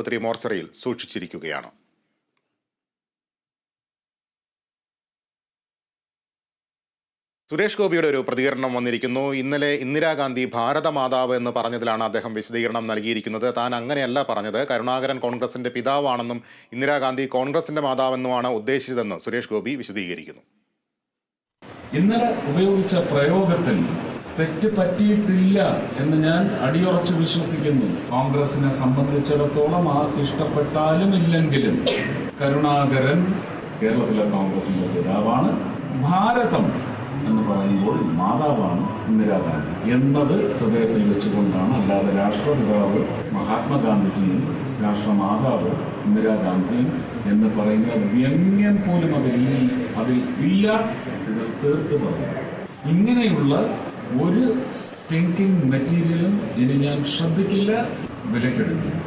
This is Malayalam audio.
ആശുപത്രി മോർച്ചറിയിൽ സൂക്ഷിച്ചിരിക്കുകയാണ്. സുരേഷ് ഗോപിയുടെ ഒരു പ്രതികരണം വന്നിരിക്കുന്നു. ഇന്നലെ ഇന്ദിരാഗാന്ധി ഭാരതമാതാവ് എന്ന് പറഞ്ഞതിലാണ് അദ്ദേഹം വിശദീകരണം നൽകിയിരിക്കുന്നത്. താൻ അങ്ങനെയല്ല പറഞ്ഞത്. കരുണാകരൻ കോൺഗ്രസിന്റെ പിതാവാണെന്നും ഇന്ദിരാഗാന്ധി കോൺഗ്രസിന്റെ മാതാവെന്നുമാണ് ഉദ്ദേശിച്ചതെന്ന് സുരേഷ് ഗോപി വിശദീകരിക്കുന്നു. ഇന്നലെ ഉപയോഗിച്ച പ്രയോഗത്തിൽ തെറ്റ് പറ്റിയിട്ടില്ല എന്ന് ഞാൻ അടിയുറച്ച് വിശ്വസിക്കുന്നു. കോൺഗ്രസിനെ സംബന്ധിച്ചിടത്തോളം ആർക്ക് ഇഷ്ടപ്പെട്ടാലും ഇല്ലെങ്കിലും കരുണാകരൻ കേരളത്തിലെ കോൺഗ്രസിന്റെ പിതാവാണ് ഭാരതം എന്ന് പറയുമ്പോൾ മാതാവാണ് ഇന്ദിരാഗാന്ധി എന്നത് ഹൃദയത്തിൽ വെച്ചുകൊണ്ടാണ് അല്ലാതെ രാഷ്ട്രപിതാവ് മഹാത്മാഗാന്ധിജിയും രാഷ്ട്രമാതാവ് ഇന്ദിരാഗാന്ധിയും എന്ന് പറയുന്ന വ്യംഗ്യം പോലും അതിൽ അതിൽ ഇല്ല ഇത് തീർത്ത് പറയാം ഇങ്ങനെയുള്ള ഒരു സ്റ്റിങ്കിങ് മെറ്റീരിയലും ഇനി ഞാൻ ശ്രദ്ധിക്കില്ല. വിലക്കെടുക്കില്ല.